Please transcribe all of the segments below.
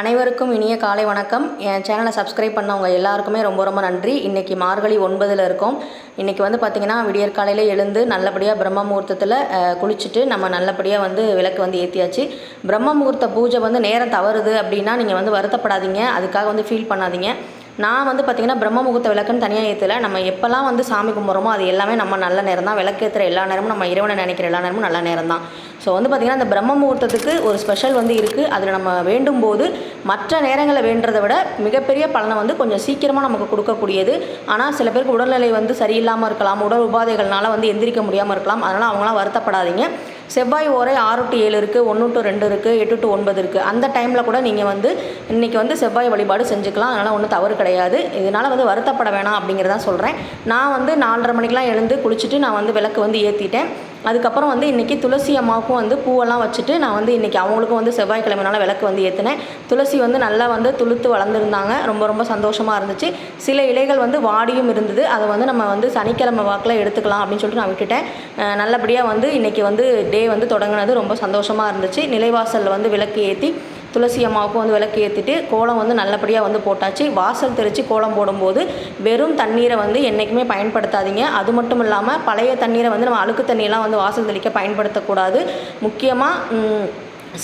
அனைவருக்கும் இனிய காலை வணக்கம். என் சேனலை சப்ஸ்கிரைப் பண்ணவங்க எல்லாருக்குமே ரொம்ப ரொம்ப நன்றி. இன்றைக்கி மார்கழி ஒன்பதில் இருக்கோம். இன்றைக்கி வந்து பார்த்திங்கன்னா விடியற்காலையில் எழுந்து நல்லபடியாக பிரம்ம முகூர்த்தத்தில் குளிச்சுட்டு நம்ம நல்லபடியாக வந்து விளக்கு வந்து ஏற்றியாச்சு பிரம்ம முகூர்த்த பூஜை வந்து நேரம் தவறுது அப்படின்னா நீங்கள் வந்து வருத்தப்படாதீங்க. அதுக்காக வந்து ஃபீல் பண்ணாதீங்க. நான் வந்து பார்த்திங்கன்னா பிரம்ம முகூர்த்த விளக்குன்னு தனியாக ஏற்றல நம்ம எப்போல்லாம் வந்து சாமி கும்பிட்றோமோ அது எல்லாமே நம்ம நல்ல நேரம் தான் விளக்கேற்றுற எல்லா நேரமும் நம்ம இறைவனை நினைக்கிற எல்லா நேரமும் நல்ல நேரம் தான் ஸோ வந்து பார்த்திங்கன்னா அந்த பிரம்ம முகூர்த்தத்துக்கு ஒரு ஸ்பெஷல் வந்து இருக்குது அதில் நம்ம வேண்டும் போது மற்ற நேரங்களில் வேண்டுறதை விட மிகப்பெரிய பலனை வந்து கொஞ்சம் சீக்கிரமாக நமக்கு கொடுக்கக்கூடியது. ஆனால் சில பேருக்கு உடல்நிலை வந்து சரியில்லாமல் இருக்கலாம். உடல் உபாதைகள்னால வந்து எந்திரிக்க முடியாமல் இருக்கலாம். அதனால் அவங்களாம் வருத்தப்படாதீங்க. செவ்வாய் ஓரை ஆறு டு ஏழு இருக்குது ஒன்று டு ரெண்டு இருக்குது எட்டு டு ஒன்பது இருக்குது அந்த டைமில் கூட நீங்கள் வந்து இன்றைக்கி வந்து செவ்வாய் வழிபாடு செஞ்சுக்கலாம். அதனால் ஒன்றும் தவறு கிடையாது. இதனால் வந்து வருத்தப்பட வேணாம் அப்படிங்கிறதான் சொல்கிறேன் நான் வந்து நாலரை மணிக்கெலாம் எழுந்து குளிச்சுட்டு நான் வந்து விளக்கு வந்து ஏற்றிட்டேன் அதுக்கப்புறம் வந்து இன்றைக்கி துளசி அம்மாவுக்கும் வந்து பூவெல்லாம் வச்சுட்டு நான் வந்து இன்றைக்கி அவங்களுக்கும் வந்து செவ்வாய்க்கிழமைனால விளக்கு வந்து ஏற்றினேன் துளசி வந்து நல்லா வந்து துளுத்து வளர்ந்துருந்தாங்க. ரொம்ப ரொம்ப சந்தோஷமாக இருந்துச்சு. சில இலைகள் வந்து வாடியும் இருந்தது. அதை வந்து நம்ம வந்து சனிக்கிழமை வாக்கில் எடுத்துக்கலாம் அப்படின்னு சொல்லிட்டு நான் விட்டுட்டேன். நல்லபடியாக வந்து இன்றைக்கி வந்து டே வந்து தொடங்கினது ரொம்ப சந்தோஷமாக இருந்துச்சு. நிலைவாசலில் வந்து விளக்கு ஏற்றி துளசி அம்மாவுக்கும் வந்து விளக்கு ஏற்றிட்டு கோலம் வந்து நல்லபடியாக வந்து போட்டாச்சு. வாசல் தெளித்து கோலம் போடும்போது வெறும் தண்ணீரை வந்து என்றைக்குமே பயன்படுத்தாதீங்க. அது மட்டும் இல்லாமல் பழைய தண்ணீரை வந்து நம்ம அழுக்கு தண்ணியெல்லாம் வந்து வாசல் தெளிக்க பயன்படுத்தக்கூடாது. முக்கியமாக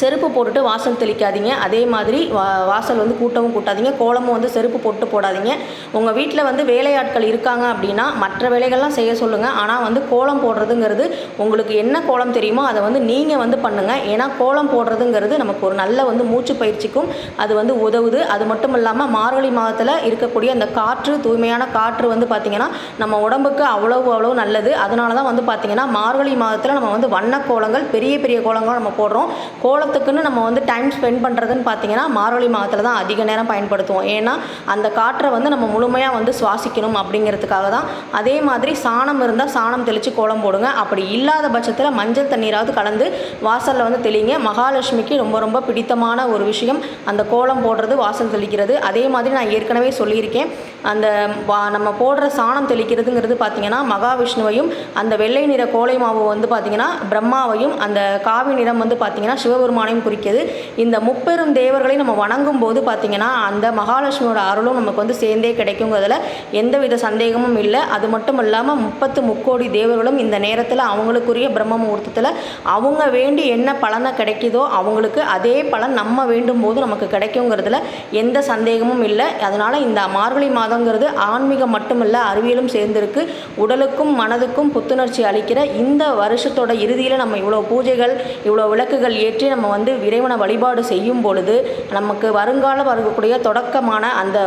செருப்பு போட்டுட்டு வாசல் தெளிக்காதீங்க. அதே மாதிரி வா வாசல் வந்து கூட்டவும் கூட்டாதீங்க. கோலமும் வந்து செருப்பு போட்டு போடாதீங்க. உங்கள் வீட்டில் வந்து வேலையாட்கள் இருக்காங்க அப்படின்னா மற்ற வேலைகள்லாம் செய்ய சொல்லுங்கள் ஆனால் வந்து கோலம் போடுறதுங்கிறது உங்களுக்கு என்ன கோலம் தெரியுமோ அதை வந்து நீங்கள் வந்து பண்ணுங்கள் ஏன்னா கோலம் போடுறதுங்கிறது நமக்கு ஒரு நல்ல வந்து மூச்சு பயிற்சிக்கும். அது வந்து உதவுது. அது மட்டும் இல்லாமல் மார்கழி மாதத்தில் இருக்கக்கூடிய அந்த காற்று தூய்மையான காற்று வந்து பார்த்திங்கன்னா நம்ம உடம்புக்கு அவ்வளவு அவ்வளோ நல்லது. அதனால தான் வந்து பார்த்திங்கன்னா மார்கழி மாதத்தில் நம்ம வந்து வண்ண கோலங்கள் பெரிய பெரிய கோலங்கள் நம்ம போடுறோம். கோலத்துக்குன்னு நம்ம வந்து டைம் ஸ்பெண்ட் பண்ணுறதுன்னு பார்த்தீங்கன்னா மார்கழி மாதத்தில் தான் அதிக நேரம் பயன்படுத்துவோம். ஏன்னா அந்த காற்றை வந்து நம்ம முழுமையாக வந்து சுவாசிக்கணும் அப்படிங்கிறதுக்காக தான். அதே மாதிரி சாணம் இருந்தால் சாணம் தெளித்து கோலம் போடுங்க. அப்படி இல்லாத பட்சத்தில் மஞ்சள் தண்ணீராவது கலந்து வாசலில் வந்து தெளிங்க. மகாலட்சுமிக்கு ரொம்ப ரொம்ப பிடித்தமான ஒரு விஷயம் அந்த கோலம் போடுறது வாசல் தெளிக்கிறது. அதே மாதிரி நான் ஏற்கனவே சொல்லியிருக்கேன். அந்த வா நம்ம போடுற சாணம் தெளிக்கிறதுங்கிறது பார்த்தீங்கன்னா மகாவிஷ்ணுவையும் அந்த வெள்ளை நிற கோலை மாவு வந்து பார்த்தீங்கன்னா பிரம்மாவையும் அந்த காவி நிறம் வந்து பார்த்தீங்கன்னா சிவபெருமானையும் குறிக்கிறது. இந்த முப்பெரும் தேவர்களை நம்ம வணங்கும் போது பார்த்தீங்கன்னா அந்த மகாலட்சுமியோட அருளும் நமக்கு வந்து சேர்ந்தே கிடைக்குங்கிறதுல எந்தவித சந்தேகமும் இல்லை. அது மட்டும் இல்லாமல் முப்பத்து முக்கோடி தேவர்களும் இந்த நேரத்தில் அவங்களுக்குரிய பிரம்ம முகூர்த்தத்தில் அவங்க வேண்டி என்ன பலனை கிடைக்குதோ அவங்களுக்கு அதே பலன் நம்ம வேண்டும் போது நமக்கு கிடைக்குங்கிறதுல எந்த சந்தேகமும் இல்லை. அதனால் இந்த மார்கழி மாதங்கிறது ஆன்மீகம் மட்டுமல்ல அறிவியலும் சேர்ந்திருக்கு. உடலுக்கும் மனதுக்கும் புத்துணர்ச்சி அளிக்கிற இந்த வருஷத்தோட இறுதியில் நம்ம இவ்வளோ பூஜைகள் இவ்வளோ விளக்குகள் ஏற்றி நம்ம வந்து இறைவனை வழிபாடு செய்யும் பொழுது நமக்கு வருங்காலம் வரக்கூடிய தொடக்கமான அந்த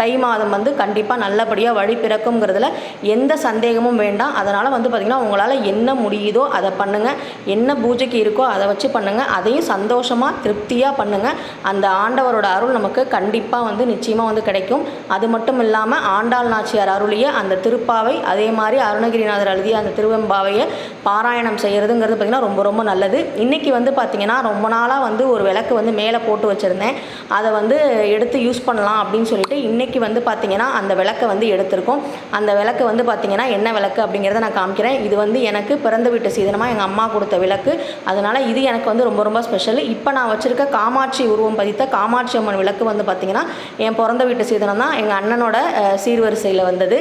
தை மாதம் வந்து கண்டிப்பாக நல்லபடியாக வழி பிறக்குங்கிறதுல எந்த சந்தேகமும் வேண்டாம். அதனால் வந்து பார்த்திங்கன்னா உங்களால் என்ன முடியுதோ அதை பண்ணுங்கள் என்ன பூஜைக்கு இருக்கோ அதை வச்சு பண்ணுங்கள் அதையும் சந்தோஷமாக திருப்தியாக பண்ணுங்கள் அந்த ஆண்டவரோட அருள் நமக்கு கண்டிப்பாக வந்து நிச்சயமாக வந்து கிடைக்கும். அது மட்டும் இல்லாமல் ஆண்டாள் நாச்சியார் அருளிய அந்த திருப்பாவை அதே மாதிரி அருணகிரிநாதர் எழுதிய அந்த திருவெம்பாவையை பாராயணம் செய்கிறதுங்கிறது பார்த்திங்கன்னா ரொம்ப ரொம்ப நல்லது. இன்றைக்கி வந்து பார்த்திங்கன்னா ரொம்ப நாளாக வந்து ஒரு விளக்கு வந்து மேலே போட்டு வச்சுருந்தேன். அதை வந்து எடுத்து யூஸ் பண்ணலாம் அப்படின்னு சொல்லிட்டு இன்றைக்கி வந்து பார்த்திங்கன்னா அந்த விளக்கை வந்து எடுத்திருக்கோம். அந்த விளக்கு வந்து பார்த்திங்கன்னா என்ன விளக்கு அப்படிங்கிறத நான் காமிக்கிறேன். இது வந்து எனக்கு பிறந்த வீட்டு சீதனமாக எங்கள் அம்மா கொடுத்த விளக்கு. அதனால் இது எனக்கு வந்து ரொம்ப ரொம்ப ஸ்பெஷல் இப்போ நான் வச்சுருக்க காமாட்சி உருவம் பதித்த காமாட்சி அம்மன் விளக்கு வந்து பார்த்திங்கன்னா என் பிறந்த வீட்டு சீதனம் தான். எங்கள் அண்ணனோட சீர்வரிசையில் வந்தது.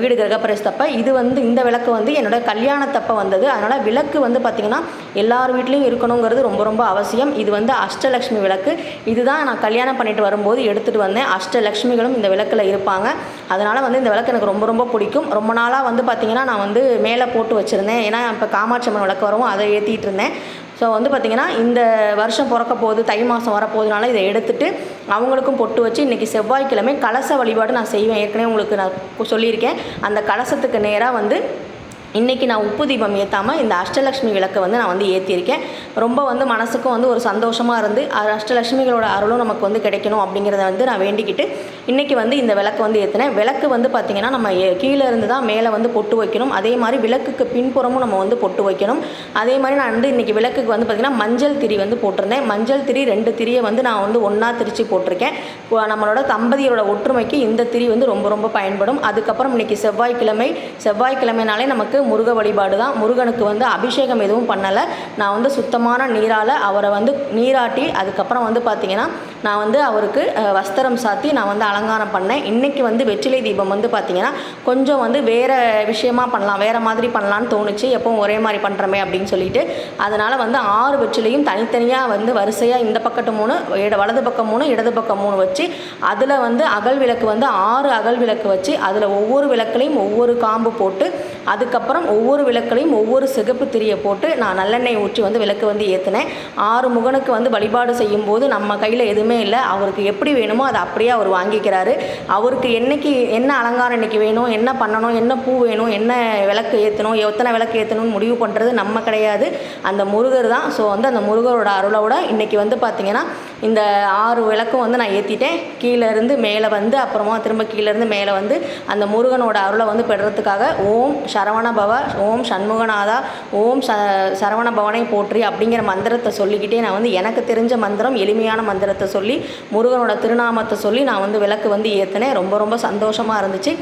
வீடு கிரகப்பிரவேசத்தப்ப இது வந்து இந்த விளக்கு வந்து என்னோட கல்யாணத்தப்போ வந்தது. அதனால் விளக்கு வந்து பார்த்திங்கன்னா எல்லார் வீட்லேயும் இருக்கணுங்கிறது ரொம்ப ரொம்ப அவசியம். இது வந்து அஷ்டலக்ஷ்மி விளக்கு. இதுதான் நான் கல்யாணம் பண்ணிட்டு வரும்போது எடுத்துகிட்டு வந்தேன். அஷ்டலக்ஷ்மிகளும் இந்த விளக்கில் இருப்பாங்க. அதனால் வந்து இந்த விளக்கு எனக்கு ரொம்ப ரொம்ப பிடிக்கும். ரொம்ப நாளாக வந்து பார்த்திங்கன்னா நான் வந்து மேலே போட்டு வச்சுருந்தேன். ஏன்னா இப்போ காமாட்சி அம்மன் விளக்கு வரவும் அதை ஏற்றிட்டு இருந்தேன். ஸோ வந்து பார்த்திங்கன்னா இந்த வருஷம் பிறக்க போகுது தை மாதம் வரப்போகுதுனால இதை எடுத்துட்டு அவங்களுக்கும் பொட்டு வச்சு இன்றைக்கி செவ்வாய்க்கிழமை கலச வழிபாடு நான் செய்வேன். ஏற்கனவே உங்களுக்கு நான் சொல்லியிருக்கேன். அந்த கலசத்துக்கு நேராக வந்து இன்றைக்கி நான் உப்பு தீபம் ஏற்றாமல் இந்த அஷ்டலக்ஷ்மி விளக்கை வந்து நான் வந்து ஏற்றியிருக்கேன் ரொம்ப வந்து மனசுக்கும் வந்து ஒரு சந்தோஷமாக இருந்து அது அஷ்டலக்ஷ்மிகளோட அருளும் நமக்கு வந்து கிடைக்கணும் அப்படிங்கிறத வந்து நான் வேண்டிக்கிட்டு இன்றைக்கி வந்து இந்த விளக்கு வந்து ஏற்றினேன் விளக்கு வந்து பார்த்திங்கன்னா நம்ம கீழே இருந்து தான் மேலே வந்து பொட்டு வைக்கணும். அதே மாதிரி விளக்குக்கு பின்புறமும் நம்ம வந்து பொட்டு வைக்கணும். அதே மாதிரி நான் வந்து இன்றைக்கி விளக்குக்கு வந்து பார்த்திங்கன்னா மஞ்சள் திரி வந்து போட்டிருந்தேன். மஞ்சள் திரி ரெண்டு திரியை வந்து நான் வந்து ஒன்றா திரிச்சு போட்டிருக்கேன். இப்போ நம்மளோட தம்பதியோட ஒற்றுமைக்கு இந்த திரி வந்து ரொம்ப ரொம்ப பயன்படும். அதுக்கப்புறம் இன்றைக்கி செவ்வாய்க்கிழமை செவ்வாய்க்கிழமைனாலே நமக்கு எனக்கு முருக வழிபாடு தான். முருகனுக்கு வந்து அபிஷேகம் எதுவும் பண்ணலை. நான் வந்து சுத்தமான நீரால் அவரை வந்து நீராட்டி அதுக்கப்புறம் வந்து பார்த்திங்கன்னா நான் வந்து அவருக்கு வஸ்திரம் சாத்தி நான் வந்து அலங்காரம் பண்ணேன். இன்றைக்கி வந்து வெற்றிலை தீபம் வந்து பார்த்திங்கன்னா கொஞ்சம் வந்து வேறு விஷயமா பண்ணலாம். வேறு மாதிரி பண்ணலான்னு தோணுச்சு. எப்பவும் ஒரே மாதிரி பண்ணுறமே அப்படின்னு சொல்லிட்டு அதனால் வந்து ஆறு வெற்றிலையும் தனித்தனியாக வந்து வரிசையாக இந்த பக்கத்து மூணு வலது பக்கம் மூணு இடது பக்கம் மூணு வச்சு அதில் வந்து அகல் விளக்கு வந்து ஆறு அகல் விளக்கு வச்சு அதில் ஒவ்வொரு விளக்குலையும் ஒவ்வொரு காம்பு போட்டு அதுக்கப்புறம் ஒவ்வொரு விளக்குலையும் ஒவ்வொரு சிகப்பு திரியை போட்டு நான் நல்லெண்ணெய் ஊற்றி வந்து விளக்கு வந்து ஏற்றினேன் ஆறு முகனுக்கு வந்து வழிபாடு செய்யும்போது நம்ம கையில் எதுவுமே இல்லை. அவருக்கு எப்படி வேணுமோ அதை அப்படியே அவர் வாங்கிக்கிறாரு. அவருக்கு என்னைக்கு என்ன அலங்காரம் இன்னைக்கு வேணும் என்ன பண்ணணும் என்ன பூ வேணும் என்ன விளக்கு ஏற்றணும் எத்தனை விளக்கு ஏற்றணும்னு முடிவு பண்ணுறது நம்ம கிடையாது. அந்த முருகர் தான். ஸோ வந்து அந்த முருகரோட அருளோட இன்னைக்கு வந்து பார்த்திங்கன்னா இந்த ஆறு விளக்கும் வந்து நான் ஏற்றிட்டேன் கீழே இருந்து மேலே வந்து அப்புறமா திரும்ப கீழேருந்து மேலே வந்து அந்த முருகனோட அருளை வந்து பெறுறதுக்காக ஓம் சரவண பவ ஓம் சண்முகநாதா ஓம் ச சரவண பவனை போற்றி அப்படிங்கிற மந்திரத்தை சொல்லிக்கிட்டே நான் வந்து எனக்கு தெரிஞ்ச மந்திரம் எளிமையான மந்திரத்தை சொல்லி முருகனோட திருநாமத்தை சொல்லி நான் வந்து விளக்கு வந்து ஏற்றினேன் ரொம்ப ரொம்ப சந்தோஷமாக இருந்துச்சு.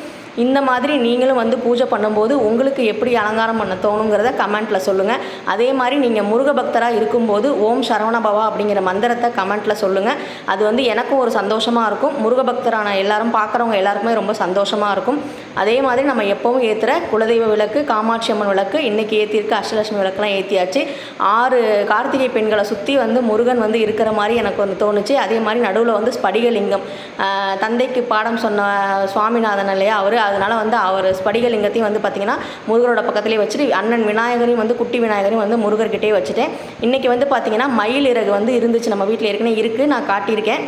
இந்த மாதிரி நீங்களும் வந்து பூஜை பண்ணும்போது உங்களுக்கு எப்படி அலங்காரம் பண்ண தோணுங்கிறத கமெண்ட்டில் சொல்லுங்கள் அதே மாதிரி நீங்கள் முருக பக்தராக இருக்கும்போது ஓம் சரவண பவா அப்படிங்கிற மந்திரத்தை கமெண்ட்டில் சொல்லுங்கள் அது வந்து எனக்கும் ஒரு சந்தோஷமாக இருக்கும். முருக பக்தரான எல்லாரும் பார்க்குறவங்க எல்லாருக்குமே ரொம்ப சந்தோஷமாக இருக்கும். அதே மாதிரி நம்ம எப்பவும் ஏற்றுற குலதெய்வ விளக்கு காமாட்சி அம்மன் விளக்கு இன்றைக்கி ஏற்றிருக்க அஷ்டலட்சுமி விளக்குலாம் ஏற்றியாச்சு ஆறு கார்த்திகை பெண்களை சுற்றி வந்து முருகன் வந்து இருக்கிற மாதிரி எனக்கு வந்து தோணுச்சு. அதே மாதிரி நடுவில் வந்து ஸ்படிகலிங்கம். தந்தைக்கு பாடம் சொன்ன சுவாமிநாதன் இல்லையா அவர் அதனால் வந்து அவர் ஸ்படிகலிங்கத்தையும் வந்து பார்த்திங்கன்னா முருகரோட பக்கத்துலேயே வச்சுட்டு அண்ணன் விநாயகரையும் வந்து குட்டி விநாயகரையும் வந்து முருகர்கிட்டே வச்சுட்டேன். இன்றைக்கி வந்து பார்த்திங்கன்னா மயில் இறகு வந்து இருந்துச்சு நம்ம வீட்டில் ஏற்கனவே இருக்குது நான் காட்டியிருக்கேன்.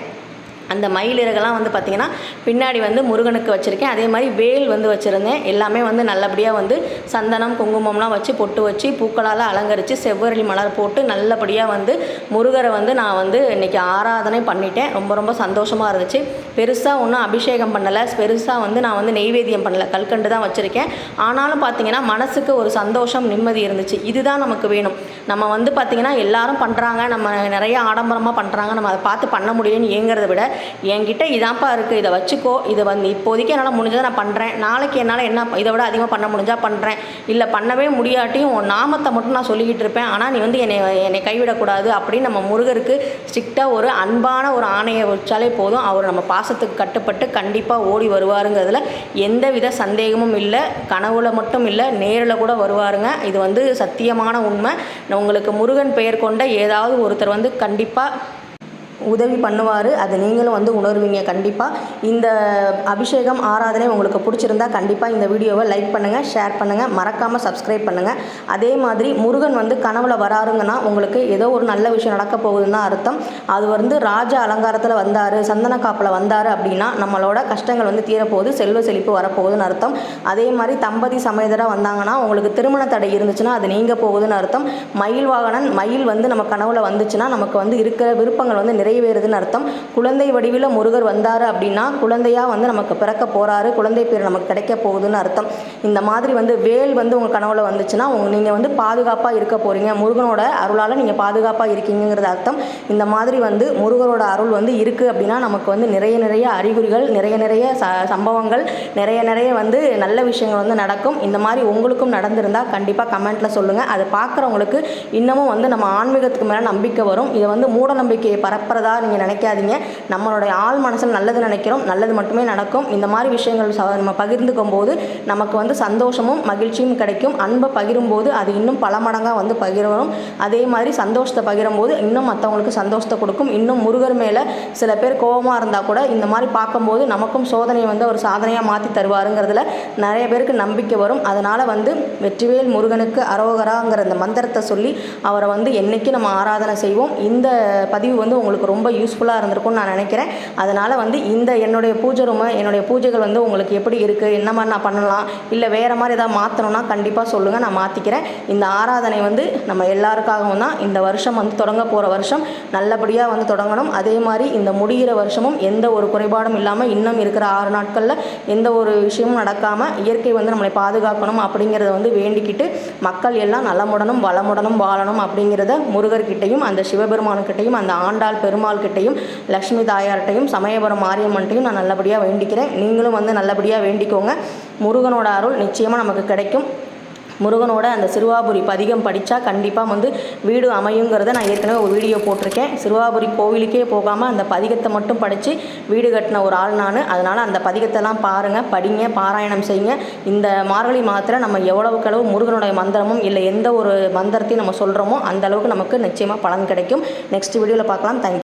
அந்த மயில் இறகெல்லாம் வந்து பார்த்திங்கன்னா பின்னாடி வந்து முருகனுக்கு வச்சுருக்கேன். அதே மாதிரி வேல் வந்து வச்சுருந்தேன். எல்லாமே வந்து நல்லபடியாக வந்து சந்தனம் குங்குமம்லாம் வச்சு பொட்டு வச்சு பூக்களால் அலங்கரித்து செவ்வரளி மலர் போட்டு நல்லபடியாக வந்து முருகரை வந்து நான் வந்து இன்றைக்கி ஆராதனை பண்ணிட்டேன். ரொம்ப ரொம்ப சந்தோஷமாக இருந்துச்சு. பெருசாக ஒன்றும் அபிஷேகம் பண்ணலை. பெருசாக வந்து நான் வந்து நெய்வேத்தியம் பண்ணலை. கல்கண்டு தான் வச்சுருக்கேன். ஆனாலும் பார்த்திங்கன்னா மனசுக்கு ஒரு சந்தோஷம் நிம்மதி இருந்துச்சு. இதுதான் நமக்கு வேணும். நம்ம வந்து பார்த்திங்கன்னா எல்லாரும் பண்ணுறாங்க நம்ம நிறைய ஆடம்பரமாக பண்ணுறாங்க நம்ம அதை பார்த்து பண்ண முடியலன்னு ஏங்கிறத விட என்கிட்ட இதான்ப்பா இருக்குது இதை வச்சுக்கோ இதை வந்து இப்போதைக்கு என்னால் முடிஞ்சதை நான் பண்ணுறேன் நாளைக்கு என்னால் என்ன இதை விட அதிகமாக பண்ண முடிஞ்சால் பண்ணுறேன் இல்லை பண்ணவே முடியாட்டியும் உன் நாமத்தை மட்டும் நான் சொல்லிக்கிட்டு இருப்பேன். ஆனால் நீ வந்து என்னை என்னை கைவிடக்கூடாது அப்படின்னு நம்ம முருகருக்கு ஸ்ட்ரிக்டாக ஒரு அன்பான ஒரு ஆணையை வச்சாலே போதும். அவர் நம்ம பாசத்துக்கு கட்டுப்பட்டு கண்டிப்பாக ஓடி வருவாருங்கிறதுல எந்தவித சந்தேகமும் இல்லை. கனவுல மட்டும் இல்லை நேரில் கூட வருவாருங்க. இது வந்து சத்தியமான உண்மை. உங்களுக்கு முருகன் பெயர் கொண்ட ஏதாவது ஒருத்தர் வந்து கண்டிப்பாக உதவி பண்ணுவார். அதை நீங்களும் வந்து உணர்வீங்க. கண்டிப்பாக இந்த அபிஷேகம் ஆராதனை உங்களுக்கு பிடிச்சிருந்தா கண்டிப்பாக இந்த வீடியோவை லைக் பண்ணுங்கள் ஷேர் பண்ணுங்கள் மறக்காமல் சப்ஸ்கிரைப் பண்ணுங்கள் அதே மாதிரி முருகன் வந்து கனவுல வராருங்கன்னா உங்களுக்கு ஏதோ ஒரு நல்ல விஷயம் நடக்க போகுதுன்னு அர்த்தம். அது வந்து ராஜ அலங்காரத்தில் வந்தார் சந்தன காப்பில் வந்தார் அப்படின்னா நம்மளோட கஷ்டங்கள் வந்து தீரப்போகுது செல்வ செழிப்பு வரப்போகுதுன்னு அர்த்தம். அதே மாதிரி தம்பதி சமேதராக வந்தாங்கன்னா உங்களுக்கு திருமண தடை இருந்துச்சுன்னா அது நீங்க போகுதுன்னு அர்த்தம். மயில் வாகனன் மயில் வந்து நம்ம கனவுல வந்துச்சுன்னா நமக்கு வந்து இருக்கிற விருப்பங்கள் வந்து நிறைவேறுதுன்னு அர்த்தம். குழந்தை வடிவில் முருகர் வந்தார் அப்படின்னா குழந்தையாக வந்து நமக்கு பிறக்க போகிறாரு குழந்தை பேர் நமக்கு கிடைக்க போகுதுன்னு அர்த்தம். இந்த மாதிரி வந்து வேல் வந்து உங்கள் கனவுல வந்துச்சுன்னா உங்க நீங்கள் வந்து பாதுகாப்பாக இருக்க போறீங்க. முருகனோட அருளால் நீங்கள் பாதுகாப்பாக இருக்கீங்கிறது அர்த்தம். இந்த மாதிரி வந்து முருகரோட அருள் வந்து இருக்குது அப்படின்னா நமக்கு வந்து நிறைய நிறைய அறிகுறிகள் நிறைய நிறைய ச சம்பவங்கள் நிறைய நிறைய வந்து நல்ல விஷயங்கள் வந்து நடக்கும். இந்த மாதிரி உங்களுக்கும் நடந்திருந்தால் கண்டிப்பாக கமெண்ட்டில் சொல்லுங்கள் அதை பார்க்குறவங்களுக்கு இன்னமும் வந்து நம்ம ஆன்மீகத்துக்கு மேலே நம்பிக்கை வரும். இதை வந்து மூட நம்பிக்கையை பரப்புறதா நீங்கள் நினைக்காதீங்க. நம்மளுடைய ஆள் மனசில் நல்லது நினைக்கிறோம் நல்லது மட்டுமே நடக்கும். இந்த மாதிரி விஷயங்கள் ச- நம்ம பகிர்ந்துக்கும் போது நமக்கு வந்து சந்தோஷமும் மகிழ்ச்சியும் கிடைக்கும். அன்பை பகிரும்போது அது இன்னும் பல மடங்காக வந்து பகிரும் அதே மாதிரி சந்தோஷத்தை பகிரும்போது இன்னும் மற்றவங்களுக்கு சந்தோஷத்தை கொடுக்கும். இன்னும் முருகர் மேலே சில பேர் கோபமாக இருந்தால் கூட இந்த மாதிரி பார்க்கும்போது நமக்கும் சோதனையை வந்து ஒரு சாதனையாக மாற்றி தருவாருங்கிறதுல நிறைய பேருக்கு நம்பிக்கை வரும். அதனால் வந்து வெற்றிவேல் முருகனுக்கு அரோகராங்கிற அந்த மந்திரத்தை சொல்லி அவரை வந்து என்னைக்கு நம்ம ஆராதனை செய்வோம். இந்த பதிவு வந்து உங்களுக்கு ரொம்ப யூஸ்ஃபுல்லாக இருந்திருக்கும்னு நான் நினைக்கிறேன். அதனால் வந்து இந்த என்னுடைய பூஜை ரூமை என்னுடைய பூஜைகள் வந்து உங்களுக்கு எப்படி இருக்குது என்ன மாதிரி நான் பண்ணலாம் இல்லை வேறு மாதிரி ஏதாவது மாற்றணும்னா கண்டிப்பாக சொல்லுங்கள் நான் மாற்றிக்கிறேன் இந்த ஆராதனை வந்து நம்ம எல்லாருக்காகவும் தான் இந்த வருஷம் வந்து தொடங்க போகிற வருஷம். நல்லபடியாக வந்து தொடங்கணும். அதே மாதிரி இந்த முடிகிற வருஷமும் எந்த ஒரு குறைபாடும் இல்லாமல் இன்னும் இருக்கிற ஆறு நாட்களில் எந்த ஒரு விஷயமும் நடக்காமல் இயற்கை வந்து நம்மளை பாதுகாக்கணும் அப்படிங்கிறத வந்து வேண்டிக்கிட்டு மக்கள் எல்லாம் நலமுடனும் வளமுடனும் வாழணும் அப்படிங்கிறத முருகர்கிட்டையும் அந்த சிவபெருமானுக்கிட்டையும் அந்த ஆண்டாள் பெரும் பெருமாள் கிட்டையும் லக்ஷ்மி தாயார்கிட்டையும் சமயபுரம் மாரியம்மன்ட்டையும் நான் நல்லபடியாக வேண்டிக்கிறேன். நீங்களும் வந்து நல்லபடியாக வேண்டிக்கோங்க. முருகனோட அருள் நிச்சயமாக நமக்கு கிடைக்கும். முருகனோட அந்த சிறுவாபுரி பதிகம் படித்தா கண்டிப்பாக வந்து வீடு அமையுங்கிறத நான் ஏற்கனவே ஒரு வீடியோ போட்டிருக்கேன். சிறுவாபுரி கோவிலுக்கே போகாமல் அந்த பதிகத்தை மட்டும் படித்து வீடு கட்டின ஒரு ஆள் நான். அதனால் அந்த பதிகத்தெல்லாம் பாருங்கள் படிங்க பாராயணம் செய்யுங்க. இந்த மார்கழி மாதத்தில் நம்ம எவ்வளவுக்கு அளவு முருகனுடைய மந்திரமும் இல்லை எந்த ஒரு மந்திரத்தையும் நம்ம சொல்கிறோமோ அந்த அளவுக்கு நமக்கு நிச்சயமாக பலன் கிடைக்கும். நெக்ஸ்ட் வீடியோவில் பார்க்கலாம். தேங்க்யூ